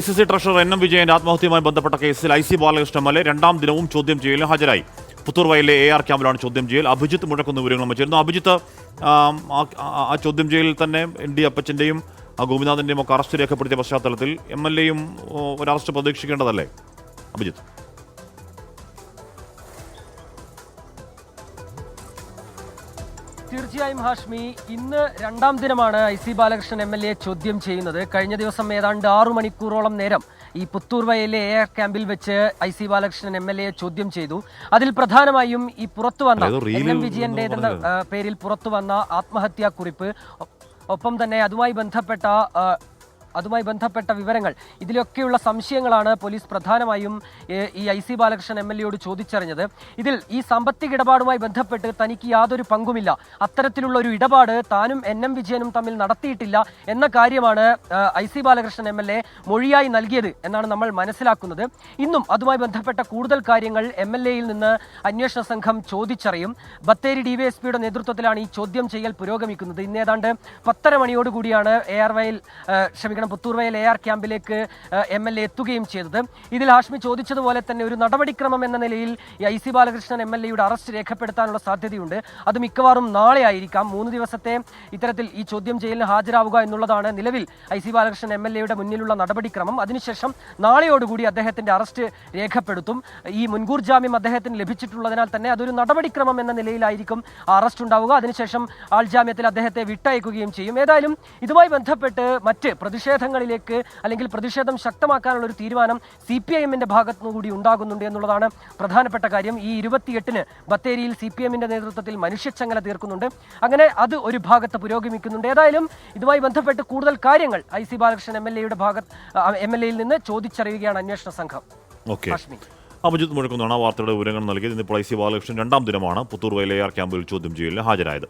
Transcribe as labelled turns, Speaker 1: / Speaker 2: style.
Speaker 1: C C treasurer N M വിജയന്റെ ആത്മഹത്യയുമായി ബന്ധപ്പെട്ട കേസിൽ ഐ സി ബാലകൃഷ്ണൻ എം രണ്ടാം ദിനവും ചോദ്യം ചെയ്യലിന് ഹാജരായി. പുത്തൂർ വയലിലെ എ ആർ ക്യാമ്പിലാണ് ചോദ്യം ചെയ്യൽ. അഭിജിത്ത് മുഴക്കുന്ന വിവരങ്ങൾ വെച്ചിരുന്നു അഭിജിത്ത് ആ- ചോദ്യം ചെയ്യലിൽ തന്നെ എൻ ഡി അപ്പച്ചന്റെയും ഗോപിനാഥന്റെയും ഒക്കെ അറസ്റ്റ് രേഖപ്പെടുത്തിയ പശ്ചാത്തലത്തിൽ എം എൽ എയും ഒരു അറസ്റ്റ് പ്രതീക്ഷിക്കേണ്ടതല്ലേ? അഭിജിത്ത്.
Speaker 2: തീർച്ചയായും ഹാഷ്മി ഇന്ന് രണ്ടാം ദിനമാണ് I C Balakrishnan M L A ചോദ്യം ചെയ്യുന്നത്. കഴിഞ്ഞ ദിവസം ഏതാണ്ട് ആറു മണിക്കൂറോളം നേരം ഈ പുത്തൂർ വയലിലെ എയർ ക്യാമ്പിൽ വെച്ച് I C Balakrishnan M L A ചോദ്യം ചെയ്തു. അതിൽ പ്രധാനമായും ഈ പുറത്തു വന്ന എൻ എം വിജയന്റെ പേരിൽ പുറത്തു വന്ന ആത്മഹത്യാ കുറിപ്പ് ഒപ്പം തന്നെ അതുമായി ബന്ധപ്പെട്ട അതുമായി ബന്ധപ്പെട്ട വിവരങ്ങൾ. ഇതിലൊക്കെയുള്ള സംശയങ്ങളാണ് പോലീസ് പ്രധാനമായും ഈ I C Balakrishnan M L എയോട് ചോദിച്ചറിഞ്ഞത്. ഇതിൽ ഈ സാമ്പത്തിക ഇടപാടുമായി ബന്ധപ്പെട്ട് തനിക്ക് യാതൊരു പങ്കുമില്ല. അത്തരത്തിലുള്ള ഒരു ഇടപാട് താനും എൻ എം വിജയനും തമ്മിൽ നടത്തിയിട്ടില്ല എന്ന കാര്യമാണ് I C Balakrishnan M L A മൊഴിയായി നൽകിയത് എന്നാണ് നമ്മൾ മനസ്സിലാക്കുന്നത്. ഇന്നും അതുമായി ബന്ധപ്പെട്ട കൂടുതൽ കാര്യങ്ങൾ എം എൽ എയിൽ നിന്ന് അന്വേഷണ സംഘം ചോദിച്ചറിയും. ബത്തേരി ഡിവൈഎസ്പിയുടെ നേതൃത്വത്തിലാണ് ഈ ചോദ്യം ചെയ്യൽ പുരോഗമിക്കുന്നത്. ഇന്ന് ഏതാണ്ട് പത്തര മണിയോടുകൂടിയാണ് എ ആർ ആ, ക്ഷമിക്കണം പുത്തൂർ വയൽ എ ആർ ക്യാമ്പിലേക്ക് എം എൽ എ എത്തുകയും ചെയ്തത്. ഇതിൽ ഹാഷ്മി ചോദിച്ചതുപോലെ തന്നെ ഒരു നടപടിക്രമം എന്ന നിലയിൽ I C Balakrishnan M L എയുടെ അറസ്റ്റ് രേഖപ്പെടുത്താനുള്ള സാധ്യതയുണ്ട്. അത് മിക്കവാറും നാളെ ആയിരിക്കാം. മൂന്ന് ദിവസത്തെ ഇത്തരത്തിൽ ഈ ചോദ്യം ചെയ്യലിന് ഹാജരാവുക എന്നുള്ളതാണ് നിലവിൽ I C Balakrishnan M L എയുടെ മുന്നിലുള്ള നടപടിക്രമം. അതിനുശേഷം നാളെയോടുകൂടി അദ്ദേഹത്തിന്റെ അറസ്റ്റ് രേഖപ്പെടുത്തും. ഈ മുൻകൂർ ജാമ്യം അദ്ദേഹത്തിന് ലഭിച്ചിട്ടുള്ളതിനാൽ തന്നെ അതൊരു നടപടിക്രമം എന്ന നിലയിലായിരിക്കും അറസ്റ്റ് ഉണ്ടാവുക. അതിനുശേഷം ആൾ ജാമ്യത്തിൽ അദ്ദേഹത്തെ വിട്ടയക്കുകയും ചെയ്യും. ഏതായാലും ഇതുമായി ബന്ധപ്പെട്ട് മറ്റ് പ്രതിഷേധങ്ങളിലേക്ക് അല്ലെങ്കിൽ പ്രതിഷേധം ശക്തമാക്കാനുള്ള ഒരു തീരുമാനം സി പി ഐ എമ്മിന്റെ ഭാഗത്തുനിന്ന് കൂടി ഉണ്ടാകുന്നുണ്ട് എന്നുള്ളതാണ് പ്രധാനപ്പെട്ട കാര്യം. ഈ ഇരുപത്തിയെട്ടിന് ബത്തേരിയിൽ സി പി എമ്മിന്റെ നേതൃത്വത്തിൽ മനുഷ്യച്ചങ്ങല തീർക്കുന്നുണ്ട്. അങ്ങനെ അത് ഒരു ഭാഗത്ത് പുരോഗമിക്കുന്നുണ്ട്. ഏതായാലും ഇതുമായി ബന്ധപ്പെട്ട് കൂടുതൽ കാര്യങ്ങൾ I C Balakrishnan M L എയുടെ ഭാഗത്ത് എം എൽ എയിൽ നിന്ന് ചോദിച്ചറിയുകയാണ് അന്വേഷണ സംഘം.
Speaker 1: അഭിജിത്ത് മുഴക്കുന്നതാണ് വാർത്തയുടെ വിവരങ്ങൾ നൽകിയത്. ഇന്നിപ്പോൾ ഐ സി ബാലകൃഷ്ണൻ രണ്ടാം ദിനമാണ് പുത്തൂർ വൈലയാർ ക്യാമ്പിൽ ചോദ്യം ചെയ്യലിന് ഹാജരായത്.